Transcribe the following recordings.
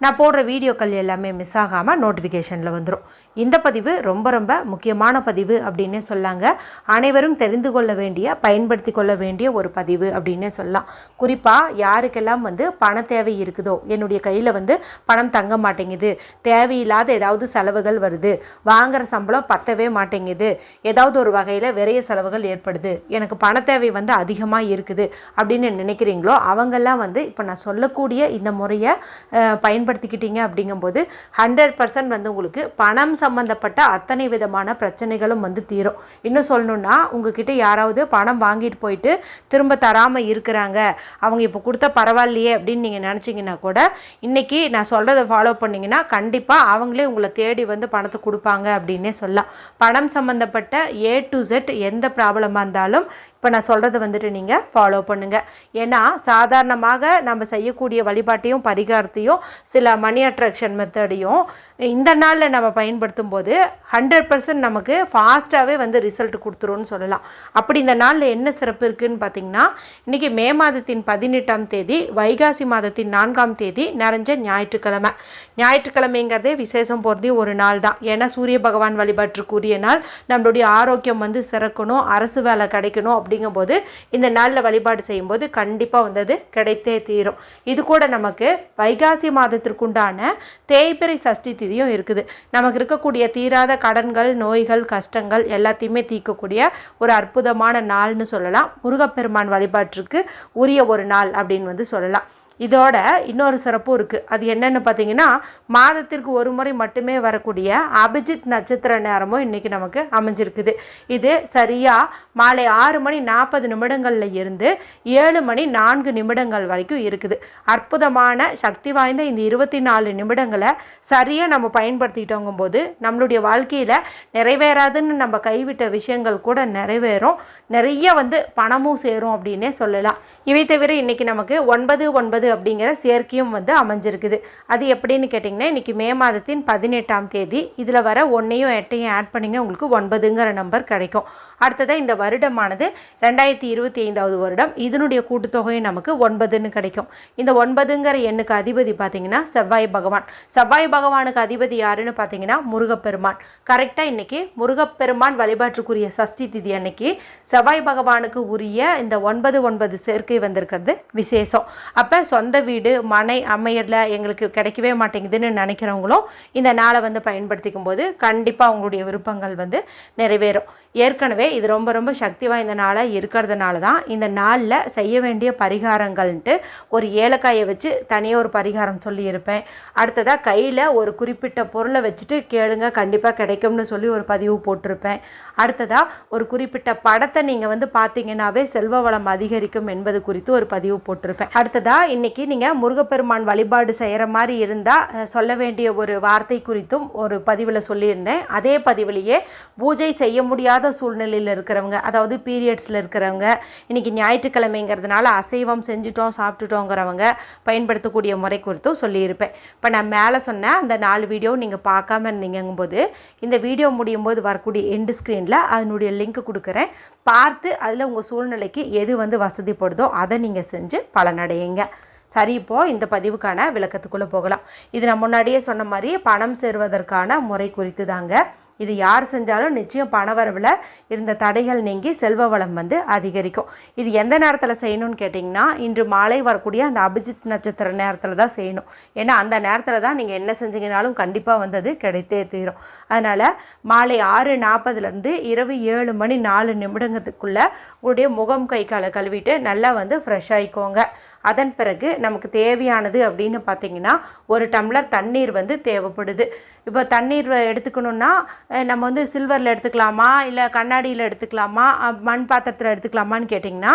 நான் போடுற வீடியோக்கள் எல்லாமே மிஸ் ஆகாமல் நோட்டிஃபிகேஷனில் வந்துடும் இந்த பதிவு ரொம்ப ரொம்ப முக்கியமான பதிவு அப்படின்னே சொல்லாங்க. அனைவரும் தெரிந்து கொள்ள வேண்டிய பயன்படுத்தி கொள்ள வேண்டிய ஒரு பதிவு அப்படின்னே சொல்லலாம். குறிப்பாக யாருக்கெல்லாம் வந்து பண தேவை இருக்குதோ என்னுடைய கையில் வந்து பணம் தங்க மாட்டேங்குது. தேவையில்லாத ஏதாவது செலவுகள் வருது. வாங்குற சம்பளம் பத்தவே மாட்டேங்குது. ஏதாவது ஒரு வகையில் விரைய செலவுகள் ஏற்படுது. எனக்கு பண தேவை வந்து அதிகமாக இருக்குது அப்படின்னு நினைக்கிறீங்களோ அவங்கெல்லாம் வந்து இப்போ நான் சொல்லக்கூடிய இந்த முறையை அஹ், பயன்படுத்திக்கிட்டீங்க அப்படிங்கும்போது ஹண்ட்ரட் பர்சன்ட் வந்து உங்களுக்கு பணம் சம்மந்தப்பட்ட அத்தனை விதமான பிரச்சனைகளும் வந்து தீரும். இன்னும் சொல்லணுன்னா உங்ககிட்ட யாராவது பணம் வாங்கிட்டு போயிட்டு திரும்ப தராமல் இருக்கிறாங்க. அவங்க இப்போ கொடுத்தா பரவாயில்லையே அப்படின்னு நீங்கள் நினச்சிங்கன்னா கூட இன்றைக்கி நான் சொல்கிறத ஃபாலோ பண்ணிங்கன்னா கண்டிப்பாக அவங்களே உங்களை தேடி வந்து பணத்தை கொடுப்பாங்க அப்படின்னே சொல்லலாம். பணம் சம்மந்தப்பட்ட ஏ டு செட் எந்த ப்ராப்ளமாக இருந்தாலும் இப்போ நான் சொல்கிறத வந்துட்டு நீங்கள் ஃபாலோ பண்ணுங்கள் ஏன்னா சாதாரணமாக நம்ம செய்யக்கூடிய வழிபாட்டையும் பரிகாரத்தையும் சில மணி அட்ராக்ஷன் மெத்தடையும் இந்த நாளில் நம்ம பயன்படுத்தும் போது ஹண்ட்ரட் பர்சன்ட் நமக்கு ஃபாஸ்ட்டாகவே வந்து ரிசல்ட் கொடுத்துருன்னு சொல்லலாம். அப்படி இந்த நாளில் என்ன சிறப்பு இருக்குதுன்னு பார்த்தீங்கன்னா இன்றைக்கி மே மாதத்தின் பதினெட்டாம் தேதி வைகாசி மாதத்தின் நான்காம் தேதி நிறைஞ்ச ஞாயிற்றுக்கிழமை. ஞாயிற்றுக்கிழமைங்கிறதே விசேஷம் போகிறதே ஒரு நாள் தான். ஏன்னா சூரிய பகவான் வழிபாட்டுக்குரிய நாள். நம்மளுடைய ஆரோக்கியம் வந்து சிறக்கணும் அரசு வேலை கிடைக்கணும் அப்படிங்கும்போது இந்த நாளில் வழிபாடு செய்யும்போது கண்டிப்பாக வந்து அது கிடைத்தே தீரும். இது கூட நமக்கு வைகாசி மாதத்திற்குண்டான தேய்பிரை சஷ்டி திதியும் இருக்குது. நமக்கு இருக்கக்கூடிய தீராத கடன்கள் நோய்கள் கஷ்டங்கள் எல்லாத்தையுமே தீர்க்கக்கூடிய ஒரு அற்புதமான நாள்னு சொல்லலாம். முருகப்பெருமான் வழிபாட்டிற்கு உரிய ஒரு நாள் அப்படின்னு வந்து சொல்லலாம். இதோட இன்னொரு சிறப்பும் இருக்குது அது என்னென்னு பார்த்தீங்கன்னா மாதத்திற்கு ஒரு முறை மட்டுமே வரக்கூடிய அபிஜித் நட்சத்திர நேரமும் இன்றைக்கி நமக்கு அமைஞ்சிருக்குது. இது சரியாக மாலை ஆறு மணி நாற்பது நிமிடங்களில் இருந்து ஏழு மணி நான்கு நிமிடங்கள் வரைக்கும் இருக்குது. அற்புதமான சக்தி வாய்ந்த இந்த இருபத்தி நாலு நிமிடங்களை சரியாக நம்ம பயன்படுத்திட்டோங்கும் போது நம்மளுடைய வாழ்க்கையில் நிறைவேறாதுன்னு நம்ம கைவிட்ட விஷயங்கள் கூட நிறைவேறும். நிறைய வந்து பணமும் சேரும் அப்படின்னே சொல்லலாம். இவை தவிர இன்றைக்கி நமக்கு ஒன்பது ஒன்பது அப்படிங்கிற சேர்க்கையும் வந்து அமைஞ்சிருக்குது. அது எப்படின்னு கேட்டிங்கன்னா இன்றைக்கி மே மாதத்தின் பதினெட்டாம் தேதி இதில் வர ஒன்றையும் எட்டையும் ஆட் பண்ணிங்கன்னா உங்களுக்கு ஒன்பதுங்கிற நம்பர் கிடைக்கும். அடுத்ததாக இந்த வருடமானது ரெண்டாயிரத்தி இருபத்தி ஐந்தாவது வருடம். இதனுடைய கூட்டுத்தொகையும் நமக்கு ஒன்பதுன்னு கிடைக்கும். இந்த ஒன்பதுங்கிற எண்ணுக்கு அதிபதி பார்த்திங்கன்னா செவ்வாய் பகவான். செவ்வாய் பகவானுக்கு அதிபதி யாருன்னு பார்த்தீங்கன்னா முருகப்பெருமான். கரெக்டாக இன்னைக்கு முருகப்பெருமான் வழிபாட்டுக்குரிய சஷ்டி திதி அன்னைக்கு செவ்வாய் பகவானுக்கு உரிய இந்த ஒன்பது ஒன்பது சேர்க்கை வந்திருக்கிறது விசேஷம். அப்போ சொந்த வீடு மனை அமையரில் எங்களுக்கு கிடைக்கவே மாட்டேங்குதுன்னு நினைக்கிறவங்களும் இந்த நாளை வந்து பயன்படுத்திக்கும் போது கண்டிப்பாக அவங்களுடைய விருப்பங்கள் வந்து நிறைவேறும். ஏற்கனவே இது ரொம்ப ரொம்ப சக்தி வாய்ந்த நாளாக இருக்கிறதுனால தான் இந்த நாளில் செய்ய வேண்டிய பரிகாரங்கள்ன்ட்டு ஒரு ஏலக்காயை வச்சு தனியாக ஒரு பரிகாரம் சொல்லியிருப்பேன். அடுத்ததாக கையில் ஒரு குறிப்பிட்ட பொருளை வச்சுட்டு கேளுங்க கண்டிப்பாக கிடைக்கும்னு சொல்லி ஒரு பதிவு போட்டிருப்பேன். அடுத்ததாக ஒரு குறிப்பிட்ட படத்தை நீங்கள் வந்து பார்த்தீங்கன்னாவே செல்வ வளம் அதிகரிக்கும் என்பது குறித்து ஒரு பதிவு போட்டிருப்பேன். அடுத்ததாக இன்றைக்கி நீங்கள் முருகப்பெருமான் வழிபாடு செய்கிற மாதிரி இருந்தால் சொல்ல வேண்டிய ஒரு வார்த்தை குறித்தும் ஒரு பதிவில் சொல்லியிருந்தேன். அதே பதிவிலேயே பூஜை செய்ய முடியாத சூழ்நிலையில் இருக்கிறவங்க அதாவது பீரியட்ஸில் இருக்கிறவங்க இன்னைக்கு ஞாயிற்றுக்கிழமைங்கிறதுனால அசைவம் செஞ்சுட்டோம் சாப்பிட்டுட்டோங்கிறவங்க பயன்படுத்தக்கூடிய முறை குறித்தும் சொல்லியிருப்பேன். இப்போ நான் மேலே சொன்ன அந்த நாலு வீடியோ நீங்கள் பார்க்காம இருந்தீங்கும்போது இந்த வீடியோ முடியும் போது வரக்கூடிய எண்டு ஸ்க்ரீனில் அதனுடைய லிங்க் கொடுக்குறேன். பார்த்து அதில் உங்கள் சூழ்நிலைக்கு எது வந்து வசதிப்படுதோ அதை நீங்கள் செஞ்சு பலனடையுங்க. சரி இப்போது இந்த பதிவுக்கான விளக்கத்துக்குள்ளே போகலாம். இது நான் முன்னாடியே சொன்ன மாதிரி பணம் சேருவதற்கான முறை குறித்து தாங்க இது யார் செஞ்சாலும் நிச்சயம் பணவரவில் இருந்த தடைகள் நீங்கி செல்வ வளம் வந்து அதிகரிக்கும். இது எந்த நேரத்தில் செய்யணும்னு கேட்டிங்கன்னா இன்று மாலை வரக்கூடிய அந்த அபிஜித் நட்சத்திர நேரத்தில் தான் செய்யணும். ஏன்னா அந்த நேரத்தில் தான் நீங்கள் என்ன செஞ்சீங்கனாலும் கண்டிப்பாக வந்தது கிடைத்தே தீரும். அதனால் மாலை ஆறு நாற்பதுலேருந்து இரவு ஏழு மணி நாலு நிமிடங்கத்துக்குள்ளே உங்களுடைய முகம் கை காலை கழுவிட்டு நல்லா வந்து ஃப்ரெஷ் ஆகிக்கோங்க அதன் பிறகு நமக்கு தேவையானது அப்படின்னு பார்த்தீங்கன்னா ஒரு டம்ளர் தண்ணீர் வந்து தேவைப்படுது. இப்போ தண்ணீர் எடுத்துக்கணுன்னா நம்ம வந்து சில்வரில் எடுத்துக்கலாமா? இல்லை கண்ணாடியில் எடுத்துக்கலாமா? மண் பாத்திரத்தில் எடுத்துக்கலாமான்னு கேட்டிங்கன்னா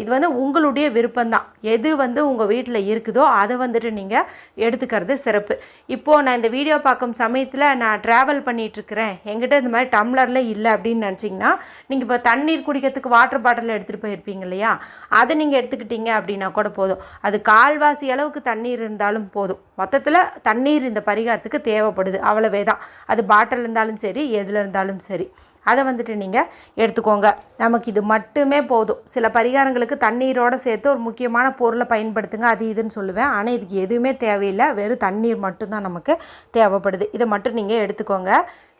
இது வந்து உங்களுடைய விருப்பம்தான். எது வந்து உங்கள் வீட்டில் இருக்குதோ அதை வந்துட்டு நீங்கள் எடுத்துக்கிறது சிறப்பு. இப்போது நான் இந்த வீடியோ பார்க்கும் சமயத்தில் நான் ட்ராவல் பண்ணிகிட்ருக்கிறேன் எங்கிட்ட இந்த மாதிரி டம்ளரில் இல்லை அப்படின்னு நினச்சிங்கன்னா நீங்கள் இப்போ தண்ணீர் குடிக்கிறதுக்கு வாட்டர் பாட்டில் எடுத்துகிட்டு போயிருப்பீங்க இல்லையா? அதை நீங்கள் எடுத்துக்கிட்டீங்க அப்படின்னா கூட போதும். அது கால்வாசி அளவுக்கு தண்ணீர் இருந்தாலும் போதும். மொத்தத்தில் தண்ணீர் இந்த பரிகாரத்துக்கு தேவைப்படுது. அவ்வளவே தான். அது பாட்டில் இருந்தாலும் சரி எதில் இருந்தாலும் சரி. அதை வந்துட்டு நீங்கள் எடுத்துக்கோங்க. நமக்கு இது மட்டுமே போதும். சில பரிகாரங்களுக்கு தண்ணீரோடு சேர்த்து ஒரு முக்கியமான பொருளை பயன்படுத்துங்க. அது இதுன்னு சொல்லுவேன். ஆனால் இதுக்கு எதுவுமே தேவையில்லை. வெறும் தண்ணீர் மட்டும்தான் நமக்கு தேவைப்படுது. இதை மட்டும் நீங்கள் எடுத்துக்கோங்க.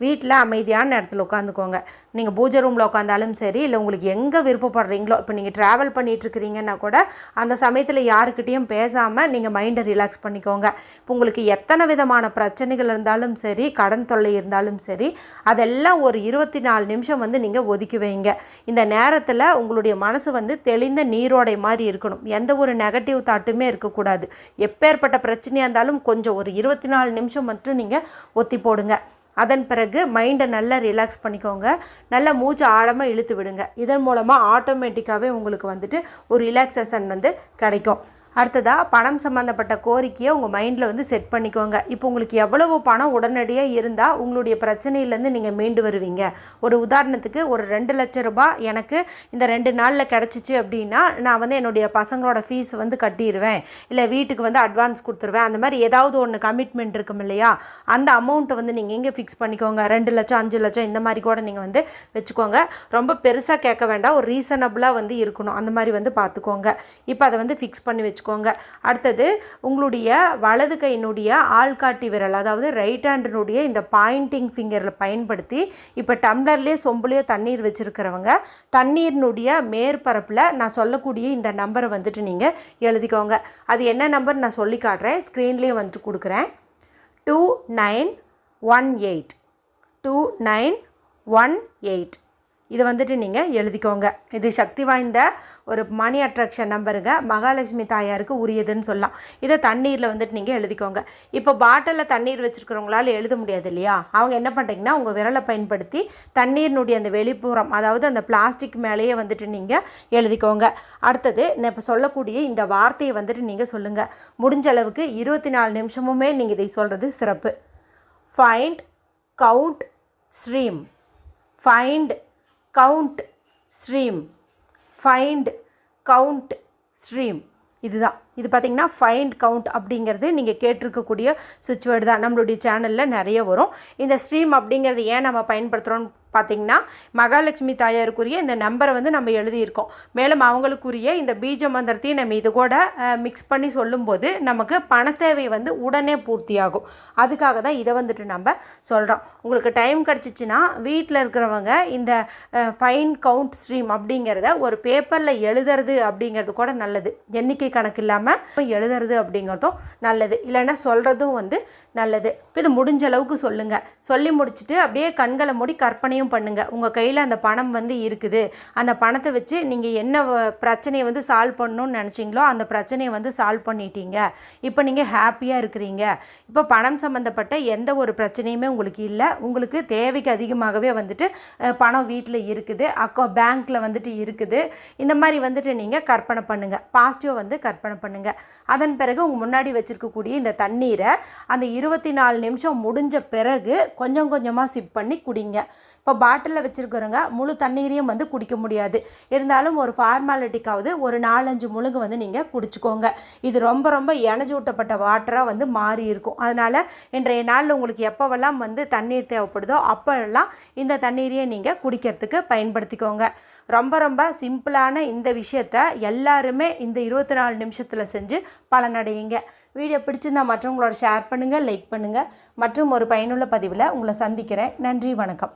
வீட்டில் அமைதியான இடத்துல உட்காந்துக்கோங்க. நீங்கள் பூஜை ரூமில் உட்காந்தாலும் சரி இல்லை உங்களுக்கு எங்கே விருப்பப்படுறீங்களோ இப்போ நீங்கள் ட்ராவல் பண்ணிகிட்ருக்கிறீங்கன்னா கூட அந்த சமயத்தில் யாருக்கிட்டேயும் பேசாமல் நீங்கள் மைண்டை ரிலாக்ஸ் பண்ணிக்கோங்க. இப்போ உங்களுக்கு எத்தனை விதமான பிரச்சனைகள் இருந்தாலும் சரி கடன் தொல்லை இருந்தாலும் சரி அதெல்லாம் ஒரு இருபத்தி நாலு நிமிஷம் வந்து நீங்கள் ஒதுக்கி வைங்க. இந்த நேரத்தில் உங்களுடைய மனசு வந்து தெளிந்த நீரோடை மாதிரி இருக்கணும். எந்த ஒரு நெகட்டிவ் தாட்டுமே இருக்கக்கூடாது. எப்பேற்பட்ட பிரச்சனையாக இருந்தாலும் கொஞ்சம் ஒரு இருபத்தி நாலு நிமிஷம் மட்டும் நீங்கள் ஒத்தி போடுங்க. அதன் பிறகு மைண்டை நல்லா ரிலாக்ஸ் பண்ணிக்கோங்க. நல்லா மூச்சு ஆழமாக இழுத்து விடுங்க. இதன் மூலமாக ஆட்டோமேட்டிக்காகவே உங்களுக்கு வந்துட்டு ஒரு ரிலாக்ஸேஷன் வந்து கிடைக்கும். அடுத்ததாக பணம் சம்மந்தப்பட்ட கோரிக்கையை உங்கள் மைண்டில் வந்து செட் பண்ணிக்கோங்க. இப்போ உங்களுக்கு எவ்வளவு பணம் உடனடியாக இருந்தால் உங்களுடைய பிரச்சனையிலேருந்து நீங்கள் மீண்டு வருவீங்க. ஒரு உதாரணத்துக்கு ஒரு ரெண்டு லட்சம் ரூபாய் எனக்கு இந்த ரெண்டு நாளில் கிடச்சிச்சு அப்படின்னா நான் வந்து என்னுடைய பசங்களோட ஃபீஸ் வந்து கட்டிடுவேன் இல்லை வீட்டுக்கு வந்து அட்வான்ஸ் கொடுத்துருவேன். அந்த மாதிரி ஏதாவது ஒன்று கமிட்மெண்ட் இருக்கும் இல்லையா? அந்த அமௌண்ட்டை வந்து நீங்கள் எங்கே ஃபிக்ஸ் பண்ணிக்கோங்க. ரெண்டு லட்சம் அஞ்சு லட்சம் இந்த மாதிரி கூட நீங்கள் வந்து வச்சுக்கோங்க. ரொம்ப பெருசாக கேட்க வேண்டாம். ஒரு ரீசனபிளாக வந்து இருக்கணும். அந்த மாதிரி வந்து பார்த்துக்கோங்க இப்போ அதை வந்து ஃபிக்ஸ் பண்ணி வச்சுக்கோங்க. வச்சுக்கோங்க. அடுத்தது உங்களுடைய வலது கையினுடைய ஆள்காட்டி விரல் அதாவது ரைட் ஹேண்டினுடைய இந்த பாயிண்டிங் ஃபிங்கரில் பயன்படுத்தி இப்போ டம்ளர்லேயே சொம்புலேயே தண்ணீர் வச்சுருக்கிறவங்க தண்ணீரினுடைய மேற்பரப்பில் நான் சொல்லக்கூடிய இந்த நம்பரை வந்துட்டு நீங்கள் எழுதிக்கோங்க. அது என்ன நம்பர் நான் சொல்லி காட்டுறேன். ஸ்க்ரீன்லேயே வந்துட்டு கொடுக்குறேன். Two nine one eight two nine one eight இதை வந்துட்டு நீங்கள் எழுதிக்கோங்க. இது சக்தி வாய்ந்த ஒரு மணி அட்ராக்ஷன் நம்பருங்க. மகாலட்சுமி தாயாருக்கு உரியதுன்னு சொல்லலாம். இதை தண்ணீரில் வந்துட்டு நீங்கள் எழுதிக்கோங்க. இப்போ பாட்டிலில் தண்ணீர் வச்சுருக்கிறவங்களால எழுத முடியாது இல்லையா? அவங்க என்ன பண்ணுறீங்கன்னா உங்கள் விரலை பயன்படுத்தி தண்ணீரினுடைய அந்த வெளிப்புறம் அதாவது அந்த பிளாஸ்டிக் மேலேயே வந்துட்டு நீங்கள் எழுதிக்கோங்க. அடுத்தது நான் இப்போ சொல்லக்கூடிய இந்த வார்த்தையை வந்துட்டு நீங்கள் சொல்லுங்கள் முடிஞ்ச அளவுக்கு இருபத்தி நாலு நிமிஷமுமே நீங்கள் இதை சொல்கிறது சிறப்பு. Find count stream find count stream find count stream இதுதான். இது பார்த்திங்கன்னா ஃபைண்ட் கவுண்ட் அப்படிங்கிறது நீங்கள் கேட்டிருக்கக்கூடிய சுவிட்ச் வேர்டு தான். நம்மளுடைய சேனலில் நிறைய வரும். இந்த ஸ்ட்ரீம் அப்படிங்கிறது ஏன் நம்ம பயன்படுத்துகிறோம் பார்த்திங்கன்னா மகாலட்சுமி தாயாருக்குரிய இந்த நம்பரை வந்து நம்ம எழுதியிருக்கோம். மேலும் அவங்களுக்குரிய இந்த பீஜ மந்திரத்தையும் நம்ம இது கூட மிக்ஸ் பண்ணி சொல்லும்போது நமக்கு பண தேவை வந்து உடனே பூர்த்தியாகும். அதுக்காக தான் இதை வந்துட்டு நம்ம சொல்கிறோம் உங்களுக்கு டைம் கிடச்சிச்சின்னா வீட்டில் இருக்கிறவங்க இந்த ஃபைன் கவுண்ட் ஸ்ட்ரீம் அப்படிங்கிறத ஒரு பேப்பரில் எழுதுறது அப்படிங்கிறது கூட நல்லது. எண்ணிக்கை கணக்கு இல்லாமல் எழுதுறது அப்படிங்கிறதும் நல்லது. இல்லைன்னா சொல்கிறதும் வந்து நல்லது. இப்போ இது முடிஞ்ச அளவுக்கு சொல்லுங்கள் சொல்லி முடிச்சுட்டு அப்படியே கண்களை மூடி கற்பனையும் பண்ணுங்கள் உங்கள் கையில் அந்த பணம் வந்து இருக்குது. அந்த பணத்தை வச்சு நீங்கள் என்ன பிரச்சனையை வந்து சால்வ் பண்ணணும்னு நினச்சிங்களோ அந்த பிரச்சனையை வந்து சால்வ் பண்ணிட்டீங்க. இப்போ நீங்கள் ஹாப்பியாக இருக்கிறீங்க. இப்போ பணம் சம்மந்தப்பட்ட எந்த ஒரு பிரச்சனையுமே உங்களுக்கு இல்லை. உங்களுக்கு தேவைக்கு அதிகமாகவே வந்துட்டு பணம் வீட்டில் இருக்குது. அக்கோ பேங்க்கில் வந்துட்டு இருக்குது. இந்த மாதிரி வந்துட்டு நீங்கள் கற்பனை பண்ணுங்கள் பாசிட்டிவாக வந்து கற்பனை பண்ணுங்கள் அதன் பிறகு உங்கள் முன்னாடி வச்சுருக்கக்கூடிய இந்த தண்ணீரை அந்த இருபத்தி நாலு நிமிஷம் முடிஞ்ச பிறகு கொஞ்சம் கொஞ்சமாக சிப் பண்ணி குடிங்க. இப்போ பாட்டிலில் வச்சுருக்கிறவங்க முழு தண்ணீரையும் வந்து குடிக்க முடியாது. இருந்தாலும் ஒரு ஃபார்மாலிட்டிக்காவது ஒரு நாலஞ்சு முழுங்கு வந்து நீங்கள் குடிச்சிக்கோங்க. இது ரொம்ப ரொம்ப எனர்ஜி ஊட்டப்பட்ட வாட்டராக வந்து மாறி இருக்கும். அதனால் இன்றைய நாளில் உங்களுக்கு எப்போவெல்லாம் வந்து தண்ணீர் தேவைப்படுதோ அப்போல்லாம் இந்த தண்ணீரையும் நீங்கள் குடிக்கிறதுக்கு பயன்படுத்திக்கோங்க. ரொம்ப ரொம்ப சிம்பிளான இந்த விஷயத்த எல்லாருமே இந்த இருபத்தி நாலு நிமிஷத்தில் செஞ்சு பலனடையுங்க. வீடியோ பிடிச்சிருந்தால் மற்றவங்களோட ஷேர் பண்ணுங்கள் லைக் பண்ணுங்கள் மற்றும் ஒரு பயனுள்ள பதிவில் உங்களை சந்திக்கிறேன். நன்றி வணக்கம்.